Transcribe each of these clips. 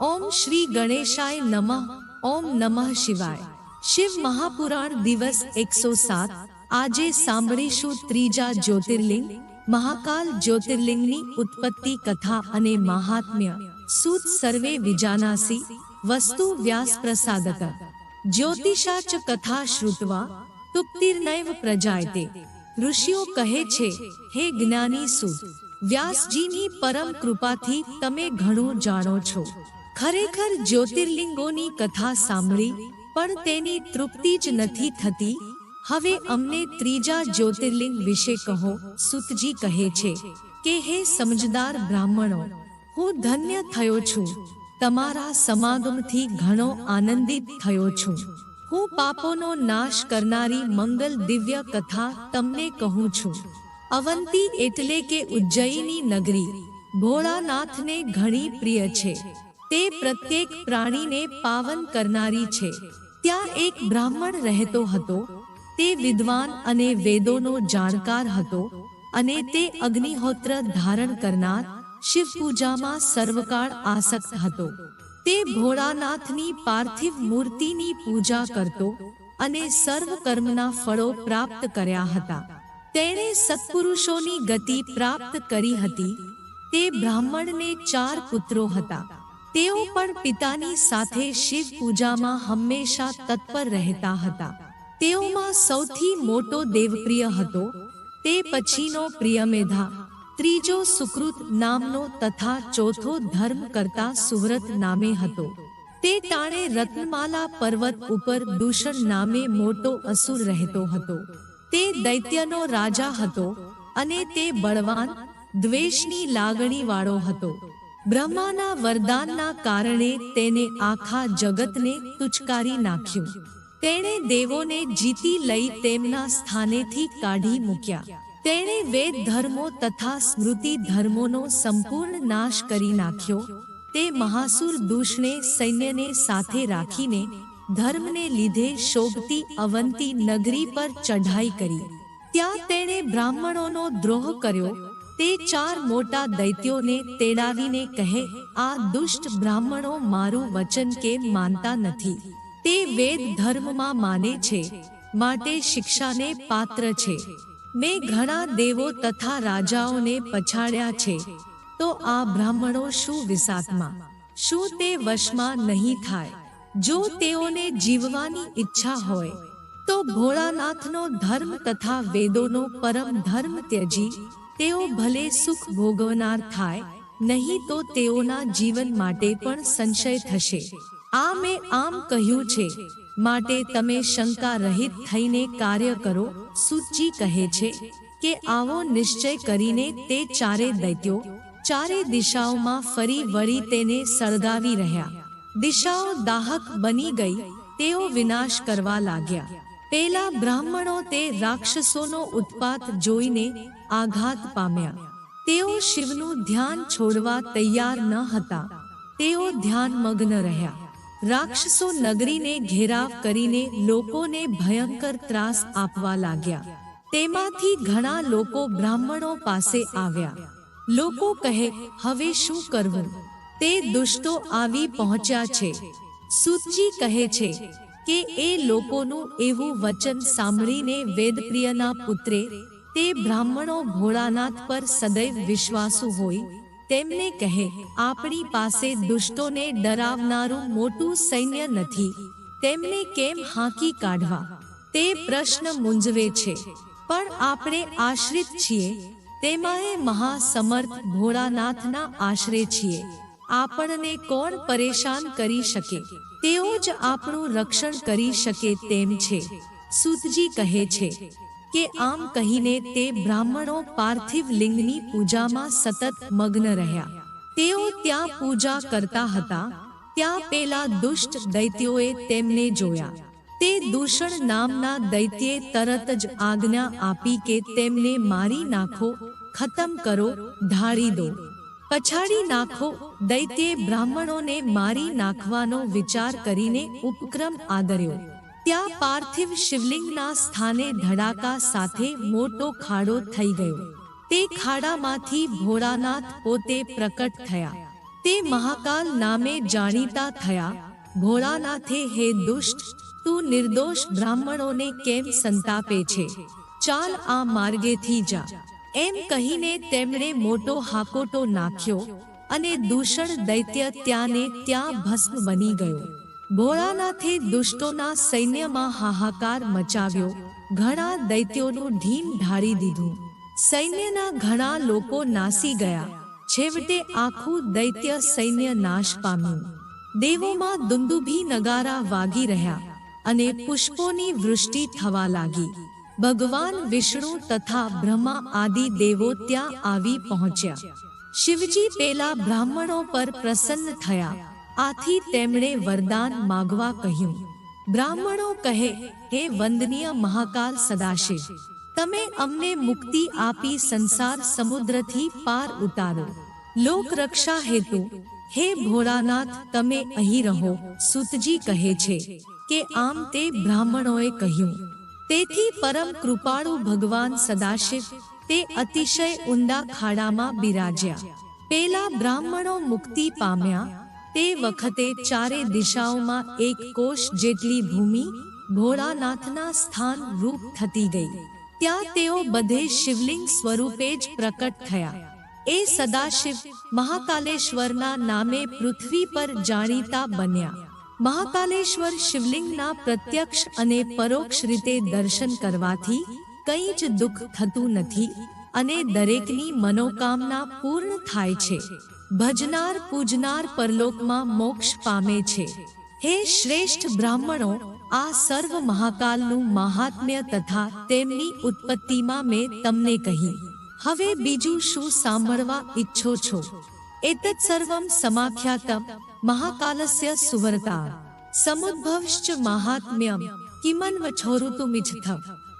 ઓમ શ્રી ગણેશાય નમઃ, ઓમ નમઃ શિવાય. શિવ મહાપુરાણ દિવસ એકસો સાત. આજે સાંભળીશું ત્રીજા જ્યોતિર્લિંગ, મહાકાલ જ્યોતિર્લિંગની ઉત્પત્તિ કથા અને મહાત્મ્ય. સૂત સર્વે વિજાનાસી, વસ્તુ વ્યાસ પ્રસાદક જ્યોતિષાચ કથા શ્રુતવા તુપ્તિર્નૈવ પ્રજાયતે. ઋષિઓ કહે છે, હે જ્ઞાની સુત, વ્યાસજીની પરમ કૃપાથી તમે ઘણું જાણો છો. ખરેખર જ્યોતિર્લિંગોની કથા સાંભળી, પણ તેની તૃપ્તિ જ નથી થતી? હવે અમને ત્રીજા જ્યોતિર્લિંગ વિશે કહો, સુતજી કહે છે કે, હે સમજદાર બ્રાહ્મણો, હું ધન્ય થયો છું. તમારા સમાગમથી ઘણો આનંદિત થયો છું. હું પાપોનો નાશ કરનારી મંગલ દિવ્ય કથા તમને કહું છું. અવંતી એટલે કે ઉજ્જૈની નગરી. ભોળાનાથને ઘણી પ્રિય છે. તે પ્રત્યેક પ્રાણીને પાવન કરનારી છે. ત્યાં એક બ્રાહ્મણ રહેતો હતો. તે વિદ્વાન અને વેદોનો જાણકાર હતો અને તે અગ્નિહોત્ર ધારણ કરનાર શિવ પૂજામાં સર્વકાળ આસક્ત હતો. તે ભોળાનાથની પાર્થિવ મૂર્તિની પૂજા કરતો અને સર્વ કર્મના ફળો પ્રાપ્ત કર્યા હતા. તેણે સત્પુરુષોની ગતિ પ્રાપ્ત કરી હતી. તે બ્રાહ્મણને ચાર પુત્રો હતા. તેઓ પણ પિતાની સાથે શિવ પૂજામાં હંમેશા તત્પર રહેતા હતા. તેઓમાં સૌથી મોટો દેવપ્રિય હતો. તે પછીનો પ્રિયમેધા ત્રીજો સુકૃત નામનો તથા ચોથો ધર્મ કરતા સુવ્રત નામે હતો. તે ટાણે રત્નમાલા પર્વત ઉપર દૂષણ નામે મોટો અસુર રહેતો હતો. તે દૈત્યનો રાજા હતો અને તે બળવાન, દ્વેષની લાગણી વાળો હતો. બ્રહ્માના વરદાનના કારણે તેને આખા જગતને તુચકારી નાખ્યું. તેણે દેવોને જીતી લઈ તેમના સ્થાનેથી કાઢી મૂક્યા. તેણે વેદ ધર્મો તથા સ્મૃતિ ધર્મોનો સંપૂર્ણ નાશ કરી નાખ્યો. તે મહાસુર દુષને સૈન્યને સાથે રાખીને ધર્મને લીધે શોભતી અવંતી નગરી પર ચઢાઈ કરી. ત્યાં તેણે બ્રાહ્મણોનો દ્રોહ કર્યો. તે ચાર મોટા દૈત્યોને તેડાવીને કહે, આ દુષ્ટ બ્રાહ્મણો મારું વચન કેમ માનતા નથી? તે વેદ ધર્મમાં માને છે, માટે શિક્ષાને પાત્ર છે. મેં ઘણા દેવો તથા રાજાઓને પછાડ્યા છે. તો આ બ્રાહ્મણો શું વિસાતમાં શું તે વશમાં નહીં થાય? જો તેઓને જીવવાની ઈચ્છા હોય, તો ભોળાનાથનો ધર્મ તથા વેદોનો પરમ ધર્મ ત્યજી તેઓ ભલે સુખ ભોગવનાર થાય, નહીં તો તેઓના જીવન માટે પણ સંશય થશે. આ મેં આમ કહ્યું છે. માટે તમે શંકા રહિત થઈને કાર્ય કરો, સુચી કહે છે કે આવો નિશ્ચય કરીને તે ચારે દૈત્યો, ચારે દિશાઓમાં ફરી વળી તેને સળગાવી રહ્યા. દિશાઓ દાહક બની ગઈ, તેઓ વિનાશ કરવા લાગ્યા. પેલા બ્રાહ્મણો તે રાક્ષસોનો ઉત્પાત જોઈને આઘાત પામ્યા. તેઓ શિવનું ધ્યાન છોડવા તૈયાર ન હતા. તેઓ ધ્યાનમગ્ન રહ્યા. રાક્ષસો નગરીને ઘેરાવ કરીને લોકોને ભયંકર ત્રાસ આપવા લાગ્યા. તેમાંથી ઘણા લોકો બ્રાહ્મણો પાસે આવ્યા. લોકો કહે, હવે શું કરવું? તે દુષ્ટો આવી પહોંચ્યા છે. સુતજી કહે છે કે, એ લોકોનું એવું વચન સાંભળીને વેદપ્રિયના પુત્રે તે બ્રાહ્મણો ભોળાનાથ પર સદૈવ વિશ્વાસુ હોય, તેમને કહે, આપણી પાસે દુષ્ટોને ડરાવનારું મોટું સૈન્ય નથી. તેમને કેમ હાંકી કાઢવા? તે પ્રશ્ન મૂંઝવે છે. પણ આપણે આશ્રિત છીએ. તેમાંય મહાસમર્થ ભોળાનાથના આશરે છીએ. આપણને કોણ પરેશાન કરી શકે? તેઓ જ આપણું રક્ષણ કરી શકે તેમ છે. સુતજી કહે છે કે આમ કહીને તે બ્રાહ્મણો પાર્થિવ લિંગની પૂજામાં સતત મગ્ન રહ્યા. તેઓ ત્યાં પૂજા કરતા હતા. ત્યાં પેલા દુષ્ટ દૈત્યોએ તેમને જોયા. તે દૂષણ નામના દૈત્યે તરત જ આજ્ઞા આપી કે તેમને મારી નાખો, ખતમ કરો, ઢાળી દો. પછાડી નાખો, દૈત્યે બ્રાહ્મણોને મારી નાખવાનો વિચાર કરીને ઉપક્રમ આદર્યો. ત્યાં પાર્થિવ શિવલિંગના સ્થાને ધડાકા સાથે મોટો ખાડો થઈ ગયો. તે ખાડામાંથી ભોળાનાથ પોતે પ્રકટ થયા. તે મહાકાલ નામે જાણીતા થયા. ભોળાનાથે, હે દુષ્ટ, તું નિર્દોષ બ્રાહ્મણોને કેમ સંતાપે છે? ચાલ આ માર્ગેથી જા. એમ કહીને તેમણે મોટો હાકોટો નાખ્યો અને દૂષણ દૈત્ય ત્યાંને ત્યાં ભસ્મ બની ગયો. ભોળાનાથે દુષ્ટોના સૈન્યમાં હાહાકાર મચાવ્યો. ઘણા દૈત્યોનું ઢીમ ઢાળી દીધું. સૈન્યના ઘણા લોકો નાસી ગયા. છેવટે આખું દૈત્ય સૈન્ય નાશ પામ્યું. દેવોમાં દુંદુભી નગારા વાગી રહ્યા અને પુષ્પોની વૃષ્ટિ થવા લાગી. ભગવાન વિષ્ણુ તથા બ્રહ્મા આદિ દેવો ત્યાં આવી પહોંચ્યા. શિવજી પેલા બ્રાહ્મણો પર પ્રસન્ન થયા. આથી તેમણે વરદાન માગવા કહ્યું, બ્રાહ્મણો કહે, હે વંદનીય મહાકાલ સદાશિવ, તમે અમને મુક્તિ આપી સંસાર સમુદ્રથી પાર ઉતારો. લોક રક્ષા હેતુ, હે ભોળાનાથ, તમે અહીં રહો, સુતજી કહે છે, કે આમ તે બ્રાહ્મણોએ કહ્યું. તેથી પરમ કૃપાળુ ભગવાન સદાશિવ તે અતિશય ઊંડા ખાડામાં બિરાજ્યા. પેલા બ્રાહ્મણો મુક્તિ પામ્યા તે વખતે ચારે દિશાઓમાં એક કોષ જેટલી ભૂમિ ભોળાનાથના સ્થાન રૂપ થતી ગઈ. ત્યાં તેઓ બધે શિવલિંગ સ્વરૂપે જ પ્રકટ થયા. એ સદાશિવ મહાકાલેશ્વરના નામે પૃથ્વી પર જાણીતા બન્યા. મહાકાલેશ્વર શિવલિંગના પ્રત્યક્ષ અને પરોક્ષ રીતે દર્શન કરવાથી કંઈ જ દુઃખ થતું નથી અને દરેકની મનોકામના પૂર્ણ થાય છે. ભજનાર પૂજનાર પરલોકમાં મોક્ષ પામે છે. હે શ્રેષ્ઠ બ્રાહ્મણો, આ સર્વ મહાકાલનું મહાત્મ્ય તથા તેમની ઉત્પત્તિમાં મેં તમને કહી. હવે બીજું શું સાંભળવા ઈચ્છો છો? એતત સર્વમ સમાખ્યાતમ મહાકાલસ્ય સુવર્તા સમુદ્ભવશ્ચ મહાત્મ્યમ કિમન્વ છોરુતુમિચ્છથ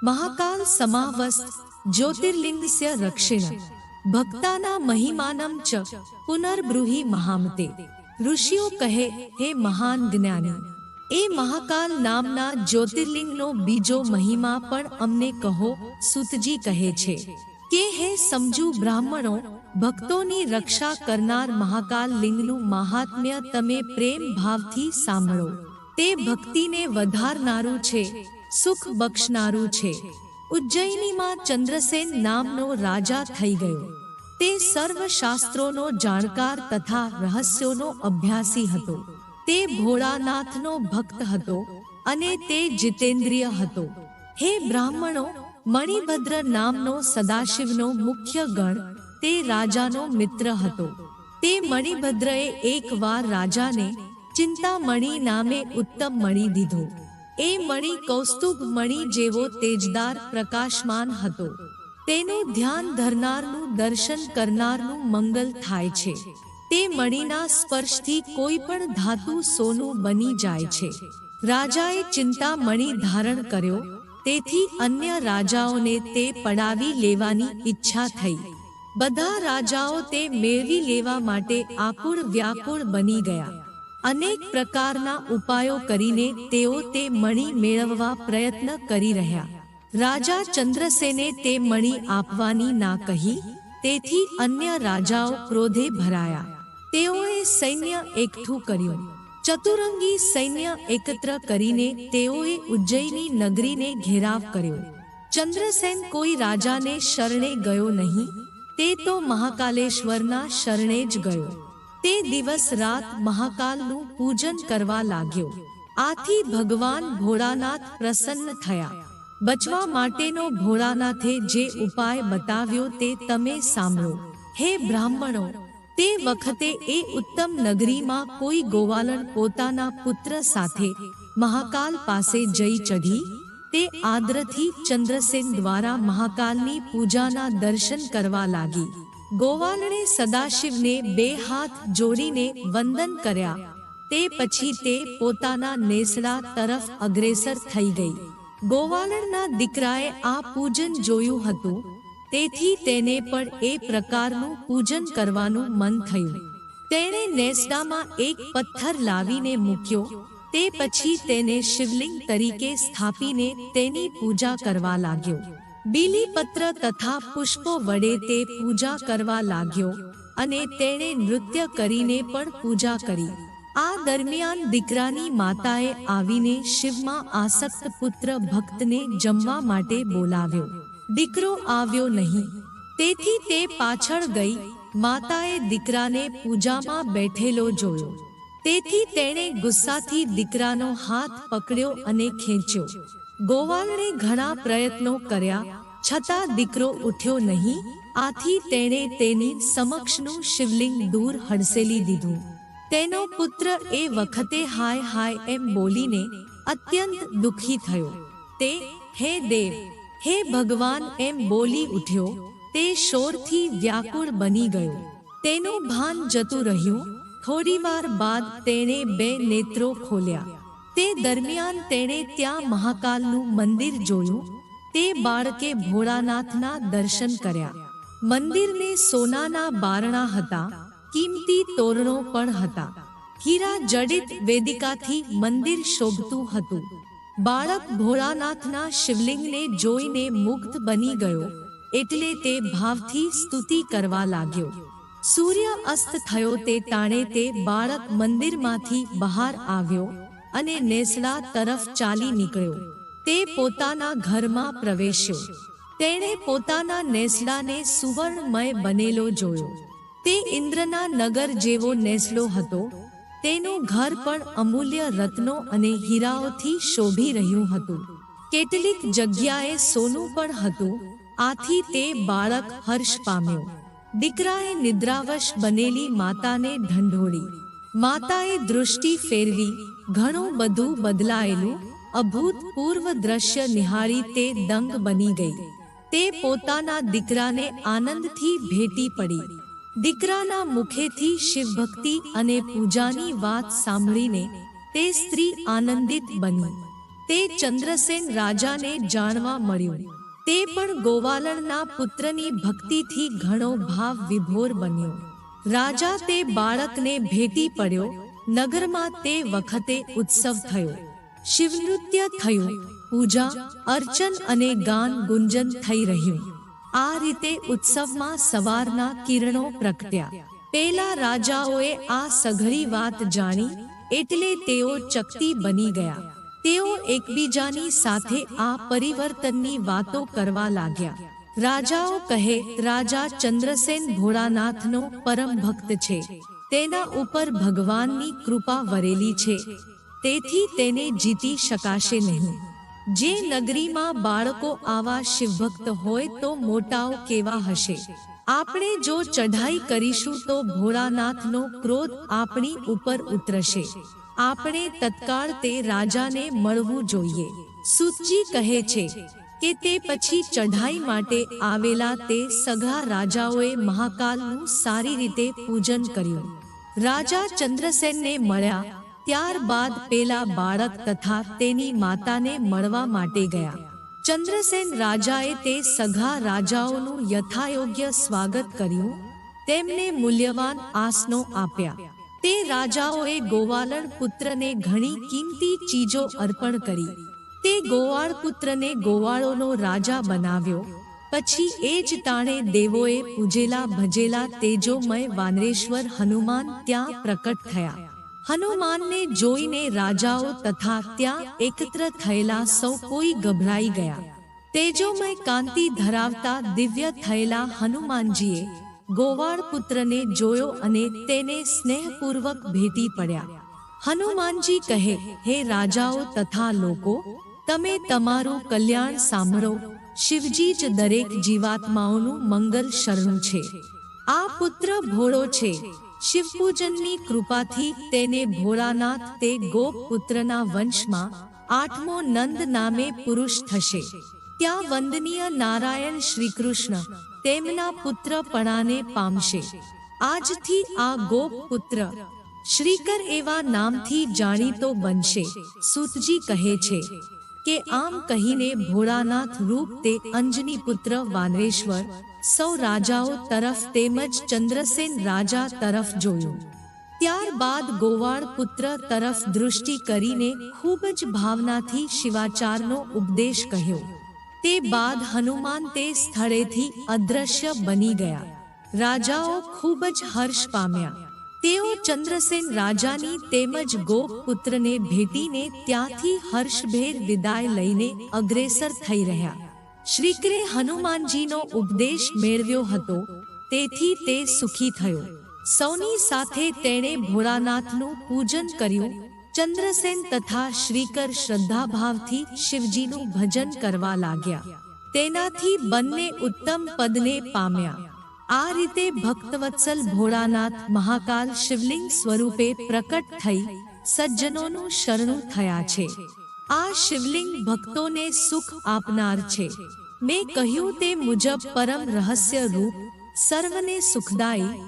મહાકાલ સમાવસ્ત જ્યોતિર્લિંગસ્ય રક્ષિણ. ભક્તાના મહિમાનમ ચ, પુનર્બ્રુહી મહામતે. ઋષિઓ કહે, હે મહાન જ્ઞાની, એ મહાકાલ નામના જ્યોતિર્લિંગનો બીજો મહિમા પણ અમને કહો, સુતજી કહે છે. કે હે સમજુ બ્રાહ્મણો, ભક્તોની રક્ષા કરનાર મહાકાલ લિંગનું મહાત્મ્ય તમે પ્રેમ ભાવથી સાંભળો. તે ભક્તિને વધારનારું છે, સુખ બક્ષનારું છે. ઉજ્જૈનીમાં ચંદ્રસેન નામનો રાજા થઈ ગયો. તે સર્વ શાસ્ત્રોનો જાણકાર તથા રહસ્યોનો અભ્યાસી હતો. તે ભોળાનાથનો ભક્ત હતો અને તે જીતેન્દ્રિય હતો. હે બ્રાહ્મણો, મણિભદ્ર નામનો સદાશિવનો મુખ્ય ગણ તે રાજાનો મિત્ર હતો. તે મણિભદ્રએ એકવાર રાજાને ચિંતામણી નામે ઉત્તમ મણી દીધો. એ મણી કૌસ્તુભ મણી જેવો તેજદાર પ્રકાશમાન હતો. તેનું ધ્યાન ધરનારનું દર્શન કરનારનું મંગલ થાય છે. તે મણીના સ્પર્શથી કોઈ પણ ધાતુ સોનું બની જાય છે. રાજાએ ચિંતામણી ધારણ કર્યો, તેથી અન્ય રાજાઓને તે પડાવી લેવાની ઈચ્છા થઈ. બધા રાજાઓ તે મેળવી લેવા માટે આકુળ વ્યાકુળ બની ગયા. અનેક પ્રકારના ઉપાયો કરીને તેઓ તે મણી મેળવવા પ્રયત્ન કરી રહ્યા. રાજા ચંદ્રસેને તે મણી આપવાની ના કહી, તેથી અન્ય રાજાઓ ક્રોધે ભરાયા. તેઓએ સૈન્ય એકઠું કર્યું. ચતુરંગી સૈન્ય એકત્ર કરીને તેઓએ ઉજ્જૈની નગરીને ઘેરાવ કર્યો. ચંદ્રસેન કોઈ રાજાને શરણે ગયો નહીં, તે તો મહાકાલેશ્વરના શરણે જ ગયો. તે દિવસ રાત મહાકાલનું પૂજન કરવા લાગ્યો. આથી ભગવાન ભોળાનાથ પ્રસન્ન થયા. બચવા માટેનો ભોળાનાથે જે ઉપાય બતાવ્યો તે તમે સાંભળો. હે બ્રાહ્મણો, તે વખતે એ ઉત્તમ નગરીમાં કોઈ ગોવાલણ પોતાના પુત્ર સાથે મહાકાલ પાસે જઈ ચઢી? તે આદ્રથી ચંદ્રસેન દ્વારા મહાકાલની પૂજાના દર્શન કરવા લાગી. ગોવાલણે સદાશિવને બે હાથ જોડીને વંદન કર્યા. તે પછી તે પોતાના નેસડા તરફ અગ્રેસર થઈ ગઈ. ગોવાલણના દીકરાએ આ પૂજન જોયું હતું. તેથી તેને પણ એ પ્રકારનું પૂજન કરવાનું મન થયું. તેણે નેસડામાં એક પથ્થર લાવીને મૂક્યો. તે પછી તેને શિવલિંગ તરીકે સ્થાપીને તેની પૂજા કરવા લાગ્યો. બીલીપત્ર તથા પુષ્પો વડે તે પૂજા કરવા લાગ્યો અને તેણે નૃત્ય કરીને પણ પૂજા કરી. આ દરમિયાન દીકરાની માતાએ આવીને શિવમાં આસક્ત પુત્ર ભક્તને જમવા માટે બોલાવ્યો. દીકરો આવ્યો નહીં. તેથી તે પાછળ ગઈ. માતાએ દીકરાને પૂજામાં બેઠેલો જોયો. તેથી તેણે ગુસ્સાથી દીકરાનો હાથ પકડ્યો અને ખેંચ્યો. ગોવાળને ઘણા પ્રયત્નો કર્યા, છતાં દીકરો ઉઠ્યો નહીં, આથી તેણે તેની સમક્ષનું શિવલિંગ દૂર હડસેલી દીધું. તેનો પુત્ર એ વખતે હાય હાય એમ બોલીને અત્યંત દુઃખી થયો. તે, હે દેવ, હે ભગવાન એમ બોલી ઉઠ્યો. તે શોરથી વ્યાકુળ બની ગયો. તેનું ભાન જતું રહ્યું. થોડીવાર બાદ તેણે બે નેત્રો ખોલ્યા. તે દરમિયાન તેણે ત્યાં મહાકાલનું મંદિર જોયું. તે બાળકે ભોળાનાથના દર્શન કર્યા. મંદિરને સોનાના બારણા હતા. કિંમતી તોરણો પણ હતા. હીરા જડિત વેદિકાથી મંદિર શોભતું હતું. બાળક ભોળાનાથના શિવલિંગને જોઈને મુગ્ધ બની ગયો. એટલે તે ભાવથી સ્તુતિ કરવા લાગ્યો. સૂર્ય અસ્ત થયો તે તાણે તે બાળક મંદિરમાંથી બહાર આવ્યો. અને નેસડા તરફ ચાલી નીકળ્યો. તે પોતાના ઘરમાં પ્રવેશ્યો. તેણે પોતાના નેસડાને સુવર્ણમય બનેલો જોયો. તે ઇન્દ્રના નગર જેવો નેસડો હતો. તેનું ઘર પણ અમૂલ્ય રત્નો અને હીરાઓથી શોભી રહ્યું હતું. કેટલીક જગ્યાએ સોનું પણ હતું. આથી તે બાળક હર્ષ પામ્યો. દીકરાએ નિદ્રાવશ બનેલી માતાને ઢંઢોળી. માતાએ દૃષ્ટિ ફેરવી, ઘણું બધું બદલાયેલું, અભૂતપૂર્વ દ્રશ્ય નિહાળી તે દંગ બની ગઈ. તે પોતાના દીકરાને આનંદથી ભેટી પડી. દીકરાના મુખેથી શિવભક્તિ અને પૂજાની વાત સાંભળીને તે સ્ત્રી આનંદિત બની. તે ચંદ્રસેન રાજાને જાણવા મળ્યું. તે પણ ગોવાલણના પુત્રની ભક્તિથી ઘણો ભાવ વિભોર બન્યો. રાજા તે બાળકને ભેટી પડ્યો. નગરમાં તે વખતે ઉત્સવ થયો. શિવનૃત્ય થયું. પૂજા, અર્ચન અને ગાન ગુંજન થઈ રહ્યું. આ રીતે ઉત્સવમાં સવારના કિરણો પ્રગટ્યા. પેલા રાજાઓએ આ સઘળી વાત જાણી, એટલે તેઓ ચકતી બની ગયા. તેઓ એકબીજાની સાથે આ પરિવર્તનની વાતો કરવા લાગ્યા. રાજાઓ કહે, રાજા ચંદ્રસેન ભોળાનાથનો પરમ ભક્ત છે. તેના ઉપર ભગવાનની કૃપા વરેલી છે. તેથી તેને જીતી શકાશે નહીં. જે નગરીમાં બાળકો આવા શિવભક્ત હોય તો મોટાઓ કેવા હશે? આપણે જો ચઢાઈ કરીશું તો ભોળાનાથનો ક્રોધ આપણી ઉપર ઉતરશે. આપણે તત્કાળ તે રાજાને મળવું જોઈએ. સુતજી કહે છે કે તે પછી ચઢાઈ માટે આવેલા તે સઘા રાજાઓએ મહાકાલનું સારી રીતે પૂજન કર્યું. રાજા ચંદ્રસેનને મળ્યા, ત્યારબાદ પેલા બાળક તથા તેની માતાને મળવા માટે ગયા. ચંદ્રસેન રાજાએ તે સઘા રાજાઓનું યથાયોગ્ય સ્વાગત કર્યું, તેમને મૂલ્યવાન આસનો આપ્યા. તે રાજાઓએ ગોવાલણ પુત્રને ઘણી કિંમતી ચીજો અર્પણ કરી. તે ગોવાળ પુત્રને ગોવાળોનો રાજા બનાવ્યો. પછી એ જ તાણે દેવોએ પૂજેલા ભજેલા તેજોમય વાનરેશ્વર હનુમાન ત્યાં પ્રકટ થયા. હનુમાનને જોઈને રાજાઓ તથા ત્યાં એકત્ર થયેલા સૌ કોઈ ગભરાઈ ગયા. તેજોમય કાંતિ ધરાવતા દિવ્ય થયેલા હનુમાનજીએ ગોવાળ પુત્રને જોયો અને તેને સ્નેહપૂર્વક ભેટી પડ્યા. હનુમાનજી કહે, હે રાજાઓ તથા લોકો તમે તમારું કલ્યાણ સાંભળો. શિવજી જ દરેક જીવાત્માઓનું મંગલ શરણું છે. આ પુત્ર ભોળો છે. શિવપૂજનની કૃપાથી તેને ભોળાનાથ તે ગોપ પુત્રના વંશમાં આઠમો નંદ નામે પુરુષ થશે. ત્યાં વંદનીય નારાયણ શ્રી કૃષ્ણ તેમના પુત્રપણાને પામશે. આજથી આ ગોપ પુત્ર શ્રીકર એવા નામથી જાણીતો બનશે, સુતજી કહે છે. કે આમ કહીને ભોળાનાથ રૂપ તે અંજની પુત્ર વાનરેશ્વર સૌ રાજાઓ તરફ તેમજ ચંદ્રસેન રાજા તરફ જોયું ત્યારબાદ ગોવાળ પુત્ર તરફ દૃષ્ટિ કરીને ખૂબ જ ભાવનાથી શિવાચારનો ઉપદેશ કહ્યો તે બાદ હનુમાન તે સ્થળેથી અદ્રશ્ય બની ગયા રાજાઓ ખૂબ જ હર્ષ પામ્યા તેઓ ચંદ્રસેન રાજાની તેમજ ગોપ પુત્રને ભેટીને ત્યાંથી હર્ષભેર વિદાય લઈને અગ્રેસર થઈ રહ્યા. શ્રીકરે હનુમાનજીનો ઉપદેશ મેળવ્યો હતો, તેથી તે સુખી થયો. સૌની સાથે તેણે ભોળાનાથનું પૂજન કર્યું, ચંદ્રસેન તથા શ્રીકર શ્રદ્ધાભાવથી શિવજીનું ભજન કરવા લાગ્યા. તેનાથી બંને ઉત્તમ પદને પામ્યા. આ રીતે ભક્તવત્સલ ભોળાનાથ મહાકાલ શિવલિંગ સ્વરૂપે પ્રકટ થઈ સજ્જનોનું શરણું થયા છે. આ શિવલિંગ ભક્તોને સુખ આપનાર છે. મેં કહ્યું તે મુજબ પરમ રહસ્ય રૂપ સર્વને સુખદાયી,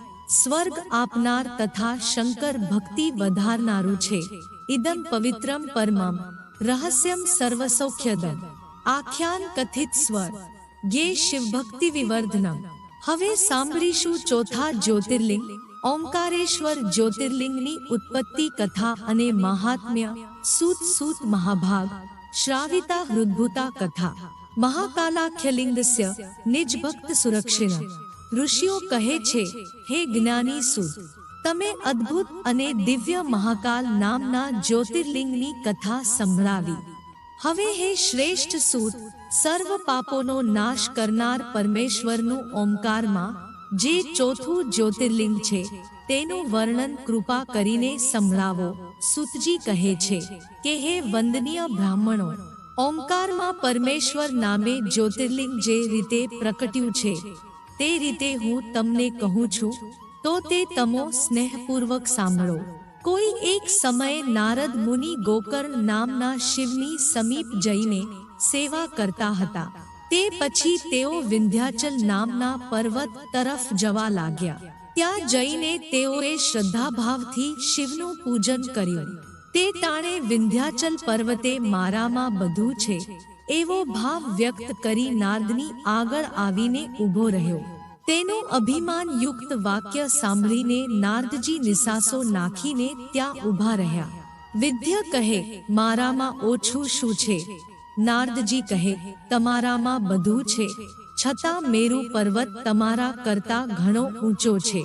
સ્વર્ગ આપનાર તથા શંકર ભક્તિ વધારનારું છે. ઇદમ પવિત્રમ પરમમ, રહસ્યમ સર્વસૌખ્યદમ. આખ્યાન કથિત સ્વર ગે શિવ ભક્તિ વિવર્ધનમ. હવે સાંભળીશું ચોથા જ્યોતિર્લિંગ. ઓમકારેશ્વર જ્યોતિર્લિંગની ઉત્પત્તિ કથા અને મહાત્મ્ય સૂત સૂત મહાભાગ. શ્રાવિતા હૃદભૂતા કથા. મહાકાલાખ્યલિંગસ્ય નિજ ભક્ત સુરક્ષિણ. ઋષિઓ કહે છે હે જ્ઞાની સુદ તમે અદ્ભુત અને દિવ્ય મહાકાલ નામના જ્યોતિર્લિંગની કથા સંભળાવી. હવે હે શ્રેષ્ઠ સૂત સર્વ પાપોનો નાશ કરનાર પરમેશ્વરનું ઓમકારમાં જે ચોથું જ્યોતિર્લિંગ છે, તેનું વર્ણન કૃપા કરીને સંભળાવો. સુતજી કહે છે કે, હે વંદનીય બ્રાહ્મણો, ઓમકારમાં પરમેશ્વર નામે જ્યોતિર્લિંગ જે રીતે પ્રકટ્યું છે, તે રીતે હું તમને કહું છું, તો તે તમો સ્નેહપૂર્વક સાંભળો. કોઈ એક સમયે નારદ મુનિ ગોકર્ણ નામના શિવની સમીપ જઈને સેવા કરતા હતા. તે પછી તેઓ વિંધ્યાચલ નામના પર્વત તરફ જવા લાગ્યા. ત્યાં જઈને તેઓએ શ્રદ્ધાભાવથી શિવનું પૂજન કર્યું. તે તાણે વિંધ્યાચલ પર્વતે મારામાં બધું છે. એવો ભાવ વ્યક્ત કરી નારદની આગળ આવીને ઊભો રહ્યો. તેનું અભિમાન યુક્ત વાક્ય સાંભળીને નારદજી નિસાસો નાખીને ત્યાં ઊભા રહ્યા. વિદ્ય કહે, મારામાં ઓછું શું છે? નારદજી કહે, તમારામાં બધું છે. છતાં મેરુ પર્વત તમારા કરતા ઘણો ઊંચો છે.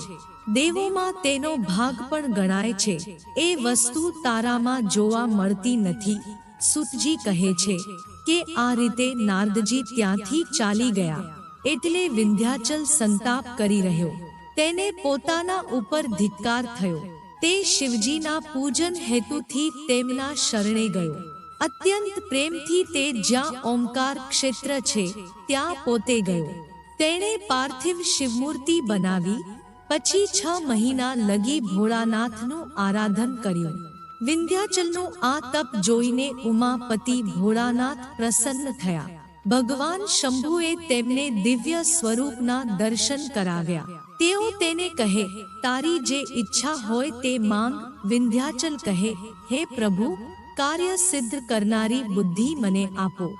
દેવોમાં તેનો ભાગ પણ ગણાય છે. એ વસ્તુ તારામાં જોવા મળતી નથી. સુતજી કહે છે કે, આ રીતે નારદજી ત્યાંથી ચાલી ગયા. એટલે વિંધ્યાચલ સંતાપ કરી રહ્યો. તેને પોતાના ઉપર ધિક્કાર થયો. તે શિવજીના પૂજન હેતુથી તેમના શરણે ગયો. અત્યંત પ્રેમથી તે જ્યાં ઓમકાર ક્ષેત્ર છે, ત્યાં પોતે ગયો. તેણે પાર્થિવ શિવમૂર્તિ બનાવી, પછી છ મહિના લગી ભોળાનાથનું આરાધન કર્યું. વિંધ્યાચલનું આ તપ જોઈને ઉમાપતિ ભોળાનાથ પ્રસન્ન થયા. ભગવાન શંભુએ તેમને દિવ્ય સ્વરૂપના દર્શન કરાવ્યા. તેઓ તેને કહે, તારી જે ઈચ્છા હોય તે માંગ વિંધ્યાચલ કહે. હે પ્રભુ કાર્ય સિદ્ધ કરનારી બુદ્ધિ મને આપો.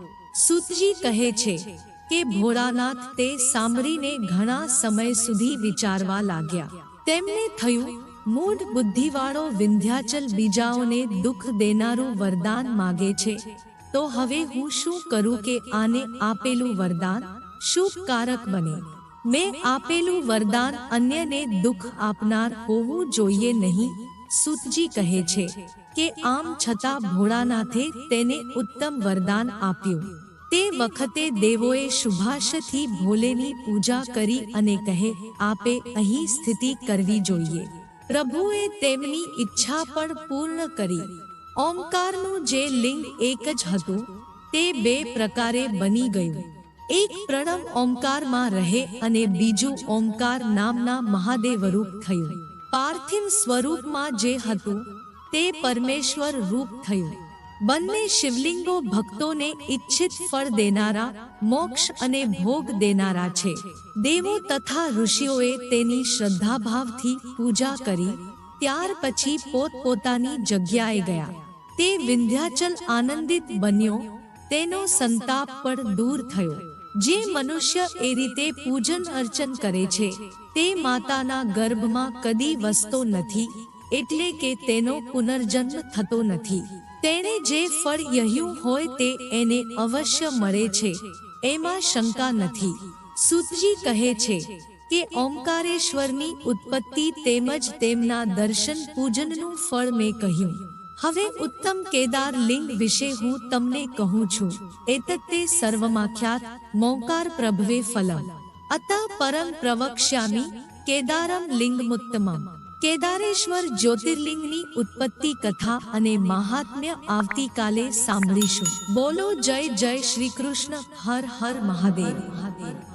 સુતજી કહે છે કે ભોળાનાથ તે સાંભળીને ઘણા સમય સુધી વિચારવા લાગ્યા. તેમને થયું મૂળ બુદ્ધિવાળો વિંધ્યાચલ બીજાઓને દુઃખ દેનારું વરદાન માગે છે. તો હવે હું શું કરું કે આને આપેલું વરદાન? શુભકારક બને. મેં આપેલું વરદાન અન્યને દુઃખ આપનાર હોવું જોઈએ નહીં, સુતજી કહે છે. કે આમ છતાં ભોળાનાથે તેને ઉત્તમ વરદાન આપ્યું. તે વખતે દેવોએ શુભાશથી ભોલેની પૂજા કરી અને કહે, આપે અહીં સ્થિતિ કરવી જોઈએ. પ્રભુએ તેમની ઈચ્છા પણ પૂર્ણ કરી. ઓમકારનું જે લિંગ એક જ હતું, તે બે પ્રકારે બની ગયું. એક પ્રણવ ઓમકારમાં રહે અને બીજું ઓમકાર નામના મહાદેવ રૂપ થયું. પાર્થિવ સ્વરૂપમાં જે હતું તે પરમેશ્વર રૂપ થયું. બંને શિવલિંગો ભક્તોને ઈચ્છિત ફળ દેનારા, મોક્ષ અને ભોગ દેનારા છે. દેવો તથા ઋષિઓએ તેની શ્રદ્ધાભાવથી પૂજા કરી, ત્યાર પછી પોતપોતાની જગ્યાએ ગયા. તે વિંધ્યાચલ આનંદિત બન્યો. તેનો સંતાપ પણ દૂર થયો. જે મનુષ્ય એ રીતે પૂજન અર્ચન કરે છે, તે માતાના ગર્ભમાં કદી વસતો નથી એટલે કે તેનો પુનર્જન્મ થતો નથી. તેણે જે ફળ યહ્યું હોય તે એને અવશ્ય મળે છે. એમાં શંકા નથી. સુતજી કહે છે કે ઓમકારેશ્વરની ઉત્પત્તિ તેમજ તેમના દર્શન પૂજનનું ફળ મેં કહ્યું. હવે ઉત્તમ કેદાર લિંગ વિશે હું તમને કહું છું. એતત્તે સર્વમાખ્યાત મોંકાર પ્રભવે ફલમ. અત પરમ પ્રવક્ષ્યામી કેદારમ લિંગમુત્તમમ. કેદારેશ્વર જ્યોતિર્લિંગની ઉત્પત્તિ કથા અને મહાત્મ્ય આવતીકાલે સાંભળીશું. બોલો જય જય શ્રી કૃષ્ણ, હર હર મહાદેવ. મહાદેવ